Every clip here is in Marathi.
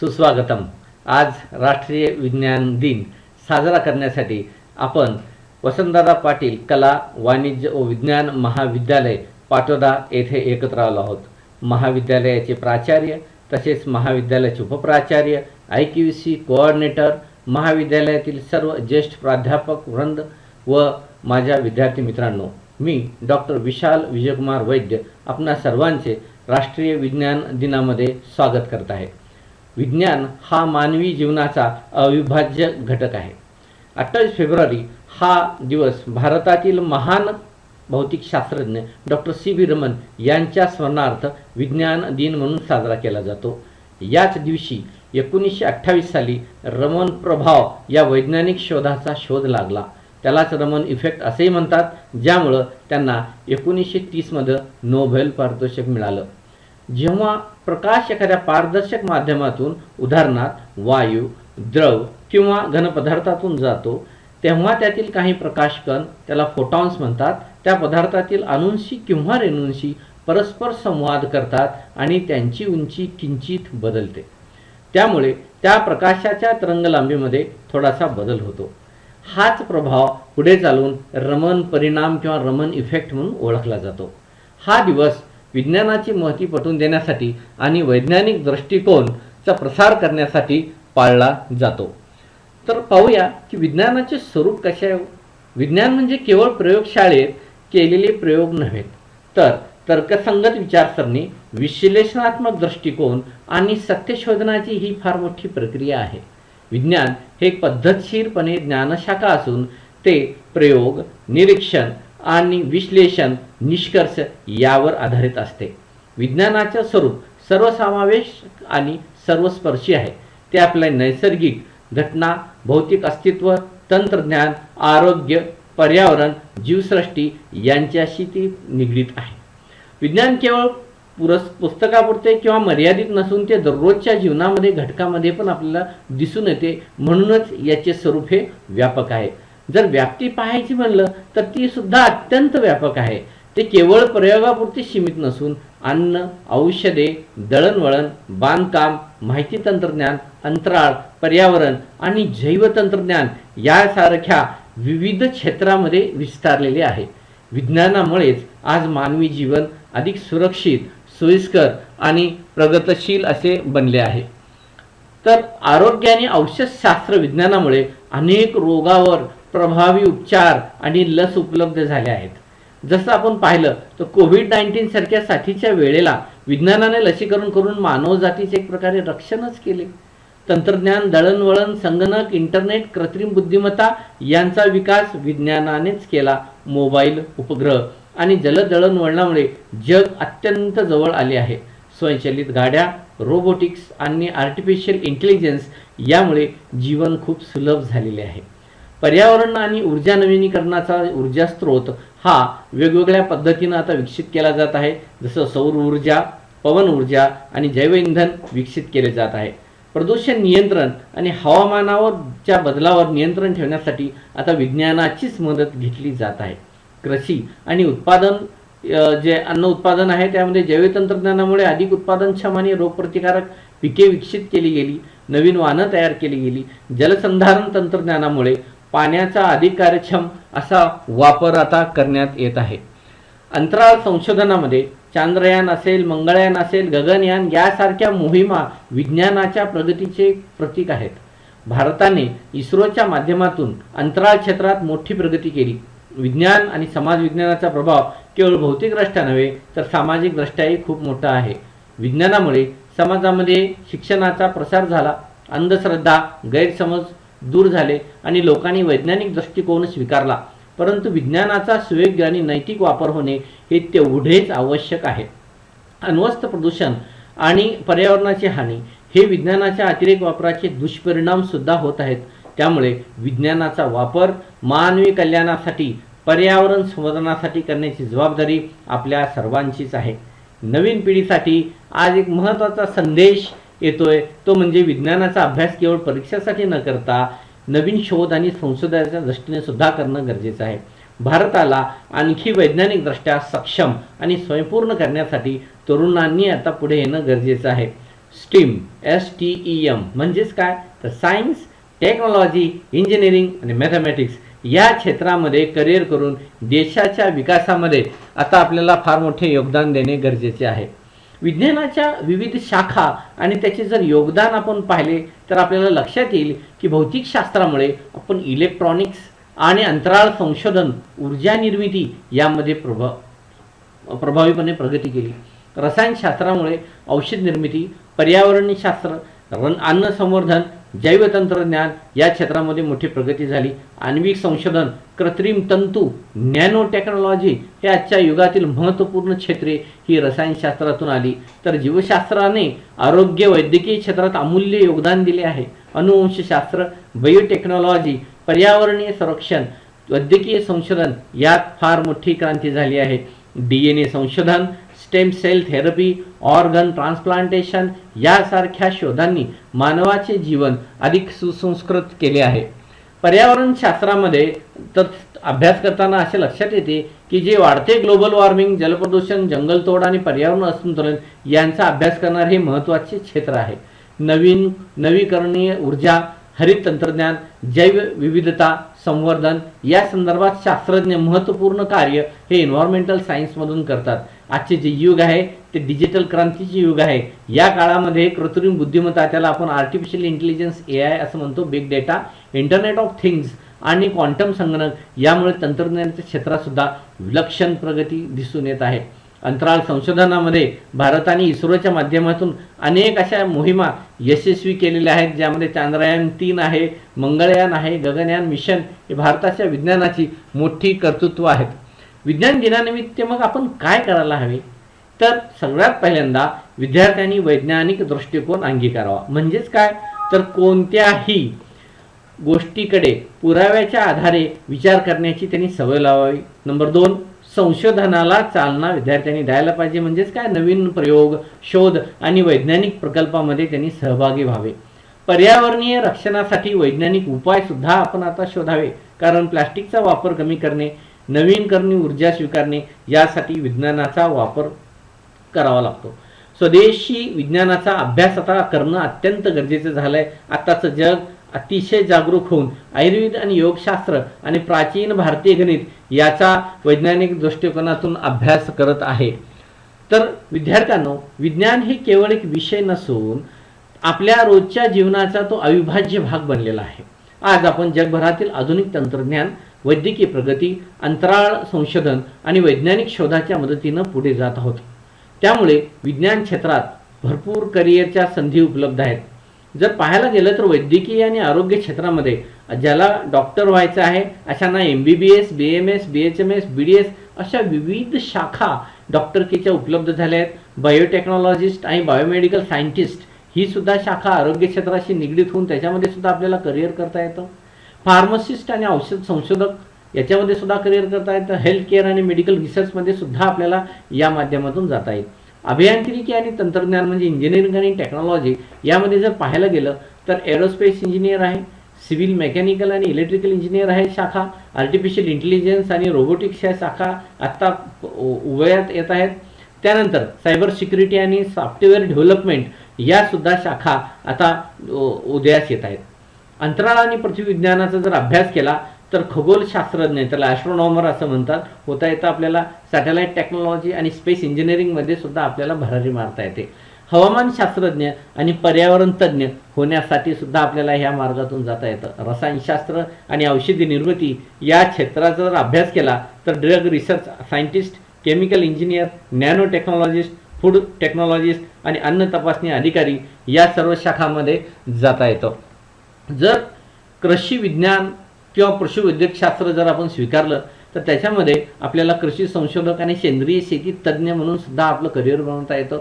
सुस्वागतम. आज राष्ट्रीय विज्ञान दिन साजरा करण्यासाठी आपण वसंतदादा पाटील कला वाणिज्य व विज्ञान महाविद्यालय पाटोदा येथे एकत्र आलो आहोत. महाविद्यालयाचे प्राचार्य तसेच महाविद्यालयाचे उपप्राचार्य आय क्यू सी कोऑर्डिनेटर महाविद्यालयातील सर्व ज्येष्ठ प्राध्यापक वृंद व माझ्या विद्यार्थी मित्रांनो मी डॉक्टर विशाल विजयकुमार वैद्य आपणा सर्वांचे राष्ट्रीय विज्ञान दिनामध्ये स्वागत करत आहे. विज्ञान हा मानवी जीवनाचा अविभाज्य घटक आहे. अठ्ठावीस फेब्रुवारी हा दिवस भारतातील महान भौतिकशास्त्रज्ञ डॉक्टर सी व्ही रमन यांच्या स्मरणार्थ विज्ञान दिन म्हणून साजरा केला जातो. याच दिवशी एकोणीसशे अठ्ठावीस साली रमन प्रभाव या वैज्ञानिक शोधाचा शोध लागला. त्यालाच रमन इफेक्ट असेही म्हणतात ज्यामुळं त्यांना एकोणीसशे तीसमध्ये नोबेल पारितोषिक मिळालं. जेव्हा प्रकाश एखाद्या पारदर्शक माध्यमातून उदाहरणार्थ वायू द्रव किंवा घनपदार्थातून जातो तेव्हा त्यातील काही प्रकाशकण त्याला फोटॉन्स म्हणतात. त्या पदार्थातील अणूंशी किंवा रेणूंशी परस्पर संवाद करतात आणि त्यांची उंची किंचित बदलते. त्यामुळे त्या प्रकाशाच्या तरंगलांबीमध्ये थोडासा बदल होतो. हाच प्रभाव पुढे चालून रमन परिणाम किंवा रमन इफेक्ट म्हणून ओळखला जातो. हा दिवस विज्ञानाची महती पटवून देण्यासाठी आणि वैज्ञानिक दृष्टिकोनचा प्रसार करण्यासाठी पाळला जातो. तर पाहूया की विज्ञानाचे स्वरूप कसे आहे हो? विज्ञान म्हणजे केवळ प्रयोगशाळेत केलेले प्रयोग नव्हेत तर तर्कसंगत विचारसरणी विश्लेषणात्मक दृष्टिकोन आणि सत्यशोधनाची ही फार मोठी प्रक्रिया आहे. विज्ञान हे एक पद्धतशीरपणे ज्ञानशाखा असून ते प्रयोग निरीक्षण आणि विश्लेषण निष्कर्ष यावर आधारित असते. विज्ञानाचे स्वरूप सर्वसमावेश आणि सर्वस्पर्शी आहे. ते आपल्या नैसर्गिक घटना भौतिक अस्तित्व तंत्रज्ञान आरोग्य पर्यावरण जीवसृष्टी यांच्याशी ती निगडीत आहे. विज्ञान केवळ पुरस पुस्तकापुरते किंवा मर्यादित नसून ते दररोजच्या जीवनामध्ये घटकामध्ये पण आपल्याला दिसून येते. म्हणूनच याचे स्वरूप हे व्यापक आहे. जर व्याप्ती पाहायची म्हणलं तर ती सुद्धा अत्यंत व्यापक आहे. ते केवळ प्रयोगापुरती सीमित नसून अन्न औषधे दळणवळण बांधकाम माहिती तंत्रज्ञान अंतराळ पर्यावरण आणि जैवतंत्रज्ञान यासारख्या विविध क्षेत्रामध्ये विस्तारलेले आहे. विज्ञानामुळेच आज मानवी जीवन अधिक सुरक्षित सोयीस्कर आणि प्रगतशील असे बनले आहे. तर आरोग्य आणि औषधशास्त्र विज्ञानामुळे अनेक रोगावर प्रभावी उपचार आणि लस उपलब्ध झाल्या आहेत. जसं आपण पाहिलं तर कोविड नाईन्टीन सारख्या साथीच्या वेळेला विज्ञानाने लसीकरण करून मानवजातीचे एक प्रकारे रक्षणच केले. तंत्रज्ञान दळणवळण संगणक इंटरनेट कृत्रिम बुद्धिमत्ता यांचा विकास विज्ञानानेच केला मोबाईल उपग्रह. आणि जलदळणवळणामुळे जग अत्यंत जवळ आले आहे. स्वयंचलित गाड्या रोबोटिक्स आणि आर्टिफिशियल इंटेलिजन्स यामुळे जीवन खूप सुलभ झालेले आहे. पर्यावरण आणि ऊर्जा नवीनीकरणाचा ऊर्जा स्रोत हा वेगवेगळ्या पद्धतीनं आता विकसित केला जात आहे. जसं सौर ऊर्जा पवन ऊर्जा आणि जैवइंधन विकसित केले जात आहे. प्रदूषण नियंत्रण आणि हवामानावरच्या बदलावर नियंत्रण ठेवण्यासाठी आता विज्ञानाचीच मदत घेतली जात आहे. कृषी आणि उत्पादन जे अन्न उत्पादन आहे त्यामध्ये जैवतंत्रज्ञानामुळे अधिक उत्पादनक्षम आणि रोगप्रतिकारक पिके विकसित केली गेली. नवीन वाहनं तयार केली गेली. जलसंधारण तंत्रज्ञानामुळे पाण्याचा अधिक कार्यक्षम असा वापर आता करण्यात येत आहे. अंतराळ संशोधनामध्ये चांद्रयान असेल मंगळयान असेल गगनयान यासारख्या मोहिमा विज्ञानाच्या प्रगतीचे प्रतीक आहेत. भारताने इस्रोच्या माध्यमातून अंतराळ क्षेत्रात मोठी प्रगती केली. विज्ञान आणि समाज विज्ञानाचा प्रभाव केवळ भौतिकदृष्ट्या नव्हे तर सामाजिकदृष्ट्याही खूप मोठा आहे. विज्ञानामुळे समाजामध्ये शिक्षणाचा प्रसार झाला. अंधश्रद्धा गैरसमज दूर झाले आणि लोकांनी वैज्ञानिक दृष्टिकोन स्वीकारला. परंतु विज्ञानाचा सुयोग्य आणि नैतिक वापर होणे हे तेवढेच आवश्यक आहे. अण्वस्त्र प्रदूषण आणि पर्यावरणाची हानी हे विज्ञानाच्या अतिरेक वापराचे दुष्परिणाम सुद्धा होत आहेत. त्यामुळे विज्ञानाचा वापर मानवी कल्याणासाठी पर्यावरण संवर्धनासाठी करण्याची जबाबदारी आपल्या सर्वांचीच आहे. नवीन पिढीसाठी आज एक महत्त्वाचा संदेश येतोय. तो म्हणजे विज्ञानाचा अभ्यास केवळ परीक्षेसाठी न करता नवीन शोध आणि संशोधनाच्या दृष्टीने सुद्धा करणं गरजेचं आहे. भारताला आणखी वैज्ञानिकदृष्ट्या सक्षम आणि स्वयंपूर्ण करण्यासाठी तरुणांनी आता पुढे येणं गरजेचं आहे. STEM S T E M म्हणजेच काय? तर सायन्स टेक्नॉलॉजी इंजिनिअरिंग आणि मॅथमॅटिक्स या क्षेत्रामध्ये करिअर करून देशाच्या विकासामध्ये आता आपल्याला फार मोठे योगदान देणे गरजेचे आहे. विज्ञानाच्या विविध शाखा आणि त्याचे जर योगदान आपण पाहिले तर आपल्याला लक्षात येईल की भौतिकशास्त्रामुळे आपण इलेक्ट्रॉनिक्स आणि अंतराळ संशोधन ऊर्जा निर्मिती यामध्ये प्रभाव प्रभावीपणे प्रगती केली. रसायनशास्त्रामुळे औषध निर्मिती पर्यावरणीय शास्त्र रन अन्न संवर्धन जैवतंत्रज्ञान या क्षेत्रामध्ये मोठी प्रगती झाली. आण्विक संशोधन कृत्रिम तंतू नॅनो टेक्नॉलॉजी हे आजच्या युगातील महत्त्वपूर्ण क्षेत्रे ही रसायनशास्त्रातून आली. तर जीवशास्त्राने आरोग्य वैद्यकीय क्षेत्रात अमूल्य योगदान दिले आहे. अनुवंशशास्त्र बायोटेक्नॉलॉजी पर्यावरणीय संरक्षण वैद्यकीय संशोधन यात फार मोठी क्रांती झाली आहे. डी एन ए संशोधन stem cell therapy organ transplantation यासारख्या शोधांनी मानवाचे जीवन अधिक सुसंस्कृत केले आहे. पर्यावरण शास्त्रामध्ये तर अभ्यास करताना असे लक्षात येते की जे वाढते ग्लोबल वॉर्मिंग जलप्रदूषण जंगलतोड आणि पर्यावरण असंतुलन यांचा अभ्यास करणारे हे महत्त्वाचे क्षेत्र आहे. नवीन नवीकरणीय ऊर्जा हरित तंत्रज्ञान जैव विविधता संवर्धन या संदर्भात शास्त्रज्ञ महत्त्वपूर्ण कार्य हे एन्व्हायरमेंटल सायन्समधून करतात. आजचे जे युग आहे ते डिजिटल क्रांतीचे युग आहे. या काळामध्ये कृत्रिम बुद्धिमत्ता त्याला आपण आर्टिफिशियल इंटेलिजन्स ए आय असं म्हणतो big data internet of things आणि क्वांटम संगणक यामुळे तंत्रज्ञानाच्या क्षेत्रातसुद्धा विलक्षण प्रगती दिसून येत आहे. अंतराळ संशोधनामध्ये भारताने इस्रोच्या माध्यमातून अनेक अशा मोहिमा यशस्वी केलेल्या आहेत ज्यामध्ये चांद्रयान तीन आहे मंगळयान आहे गगनयान मिशन हे भारताच्या विज्ञानाची मोठी कर्तृत्व आहेत. विज्ञान दिनानिमित्त मग आपण काय करायला हवे? तर सगळ्यात पहिल्यांदा विद्यार्थ्यांनी वैज्ञानिक दृष्टिकोन अंगीकारावा. म्हणजेच काय? तर कोणत्याही गोष्टीकडे पुराव्याच्या आधारे विचार करण्याची त्यांनी सवय लावावी. नंबर दोन संशोधनाला चालना विद्यार्थ्यांनी द्यायला पाहिजे. म्हणजेच काय? नवीन प्रयोग शोध आणि वैज्ञानिक प्रकल्पामध्ये त्यांनी सहभागी व्हावे. पर्यावरणीय रक्षणासाठी वैज्ञानिक उपायसुद्धा आपण आता शोधावे. कारण प्लास्टिकचा वापर कमी करणे नवीनकरणी ऊर्जा स्वीकारणे यासाठी विज्ञानाचा वापर करावा लागतो. स्वदेशी विज्ञानाचा अभ्यास आता करणं अत्यंत गरजेचं झालं आहे आत्ताचं जग अतिशय जागरूक होऊन आयुर्वेद आणि योगशास्त्र आणि प्राचीन भारतीय गणित याचा वैज्ञानिक दृष्टिकोनातून अभ्यास करत आहे. तर विद्यार्थ्यांनो विज्ञान हे केवळ एक विषय नसून आपल्या रोजच्या जीवनाचा तो अविभाज्य भाग बनलेला आहे. आज आपण जगभरातील आधुनिक तंत्रज्ञान वैद्यकीय प्रगती अंतराळ संशोधन आणि वैज्ञानिक शोधाच्या मदतीनं पुढे जात आहोत. त्यामुळे विज्ञान क्षेत्रात भरपूर करिअरच्या संधी उपलब्ध आहेत. जर पाहायला गेलं तर वैद्यकीय आणि आरोग्य क्षेत्रामध्ये ज्याला डॉक्टर व्हायचं आहे अशांना M B B S B M S B H M S B D S अशा विविध शाखा डॉक्टर केच्या उपलब्ध झाल्या आहेत. बायोटेक्नॉलॉजिस्ट आणि बायोमेडिकल सायंटिस्ट ही सुद्धा शाखा आरोग्य क्षेत्राशी निगडीत होऊन त्याच्यामध्ये सुद्धा आपल्याला करिअर करता येतं. फार्मसिस्ट आणि औषध संशोधक याच्यामध्ये सुद्धा करिअर करता येतं हेल्थ केअर आणि मेडिकल रिसर्चमध्ये सुद्धा आपल्याला या माध्यमातून जाता येईल अभियांत्रिकी आणि तंत्रज्ञान म्हणजे इंजिनिअरिंग आणि टेक्नॉलॉजी यामध्ये जर पाहायला गेलं तर एरोस्पेस इंजिनियर आहे सिव्हिल मेकॅनिकल आणि इलेक्ट्रिकल इंजिनियर आहे शाखा आर्टिफिशियल इंटेलिजन्स आणि रोबोटिक्स ह्या शाखा आत्ता उभयात येत आहेत. त्यानंतर सायबर सिक्युरिटी आणि सॉफ्टवेअर डेव्हलपमेंट या सुद्धा शाखा आता उदयास येत आहेत. अंतराळ आणि पृथ्वी विज्ञानाचा जर अभ्यास केला तर खगोलशास्त्रज्ञ त्याला ॲस्ट्रॉनॉमर असं म्हणतात. होता येतं आपल्याला सॅटेलाईट टेक्नॉलॉजी आणि स्पेस इंजिनिअरिंगमध्ये सुद्धा आपल्याला भरारी मारता येते. हवामानशास्त्रज्ञ आणि पर्यावरण तज्ज्ञ होण्यासाठी सुद्धा आपल्याला ह्या मार्गातून जाता येतं. रसायनशास्त्र आणि औषधी निर्मिती या क्षेत्राचा जर अभ्यास केला तर drug research scientist chemical engineer nano technologist food technologist आणि अन्न तपासणी अधिकारी या सर्व शाखांमध्ये जाता येतं. जर कृषी विज्ञान किंवा पशुवैद्यकशास्त्र जर आपण स्वीकारलं तर त्याच्यामध्ये आपल्याला कृषी संशोधक आणि सेंद्रिय शेती तज्ज्ञ म्हणून सुद्धा आपलं करिअर बनवता येतं.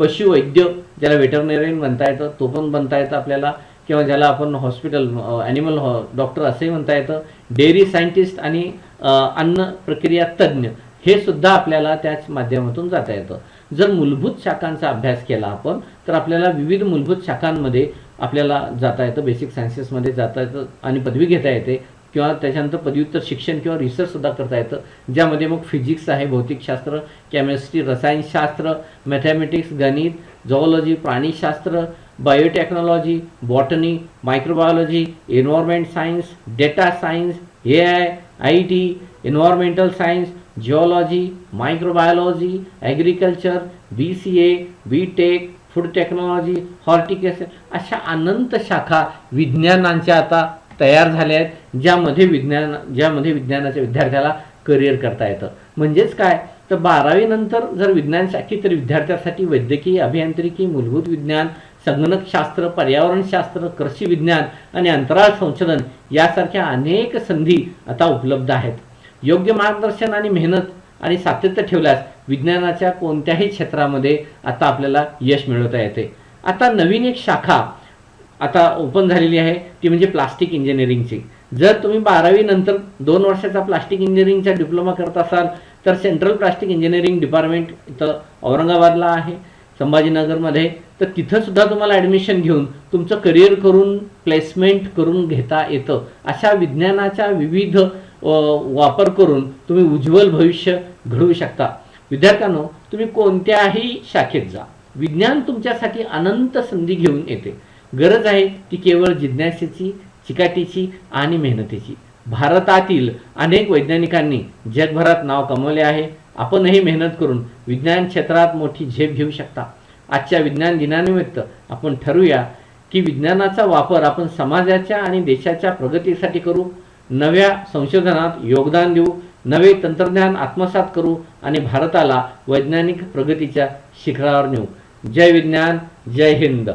पशुवैद्य ज्याला वेटरनेरियन बनता येतं तो पण बनता येतं आपल्याला. किंवा ज्याला आपण हॉस्पिटल ॲनिमल हॉ डॉक्टर असंही म्हणता येतं. डेअरी सायंटिस्ट आणि अन्न प्रक्रिया तज्ज्ञ हे सुद्धा आपल्याला त्याच माध्यमातून जाता येतं. जर मूलभूत शाखांचा अभ्यास केला आपण तर आपल्याला विविध मूलभूत शाखांमध्ये आपल्याला जाता येतं बेसिक सायन्सेसमध्ये जाता येतं आणि पदवी घेता येते किंवा त्याच्यानंतर पदव्युत्तर शिक्षण किंवा रिसर्चसुद्धा करता येतं ज्यामध्ये मग फिजिक्स आहे भौतिकशास्त्र केमिस्ट्री रसायनशास्त्र मॅथॅमॅटिक्स गणित zoology प्राणीशास्त्र biotechnology botany microbiology environment science data science A I I T environmental science geology microbiology agriculture B C A B tech food technology horticulture अशा अनंत शाखा विज्ञानांच्या आता तयार झाल्या आहेत ज्यामध्ये विज्ञान ज्यामध्ये विज्ञानाच्या विद्यार्थ्याला करिअर करता येतं. म्हणजेच काय? तर बारावीनंतर जर विज्ञान शाखेत तर विद्यार्थ्यासाठी वैद्यकीय अभियांत्रिकी मूलभूत विज्ञान संगणकशास्त्र पर्यावरणशास्त्र कृषी विज्ञान आणि अंतराळ संशोधन यासारख्या अनेक संधी आता उपलब्ध आहेत. योग्य मार्गदर्शन आणि मेहनत आणि सातत्य ठेवल्यास विज्ञानाच्या कोणत्याही क्षेत्रामध्ये आता आपल्याला यश मिळवता येते. आता नवीन एक शाखा आता ओपन झालेली आहे ती म्हणजे प्लास्टिक इंजिनिअरिंगची. जर तुम्ही बारावी नंतर दोन वर्षाचा प्लास्टिक इंजिनिअरिंगचा डिप्लोमा करत असाल तर सेंट्रल प्लास्टिक इंजिनिअरिंग डिपार्टमेंट इथं औरंगाबादला आहे संभाजीनगरमध्ये. तर तिथंसुद्धा तुम्हाला ॲडमिशन घेऊन तुमचं करिअर करून प्लेसमेंट करून घेता येतं. अशा विज्ञानाच्या विविध वापर करून तुम्ही उज्ज्वल भविष्य घडवू शकता. विद्यार्थ्यांनो तुम्ही कोणत्याही शाखेत जा. विज्ञान तुमच्यासाठी अनंत संधी घेऊन येते. गरज आहे ती केवळ जिज्ञासेची चिकाटीची आणि मेहनतीची. भारतातील अनेक वैज्ञानिकांनी जगभरात नाव कमवले आहे. आपणही मेहनत करून विज्ञान क्षेत्रात मोठी झेप घेऊ शकता. आजच्या विज्ञान दिनानिमित्त आपण ठरवूया की विज्ञानाचा वापर आपण समाजाच्या आणि देशाच्या प्रगतीसाठी करू नव्या संशोधनात योगदान देऊ नवे तंत्रज्ञान आत्मसात करू आणि भारताला वैज्ञानिक प्रगतीच्या शिखरावर नेऊ. जय विज्ञान जय हिंद.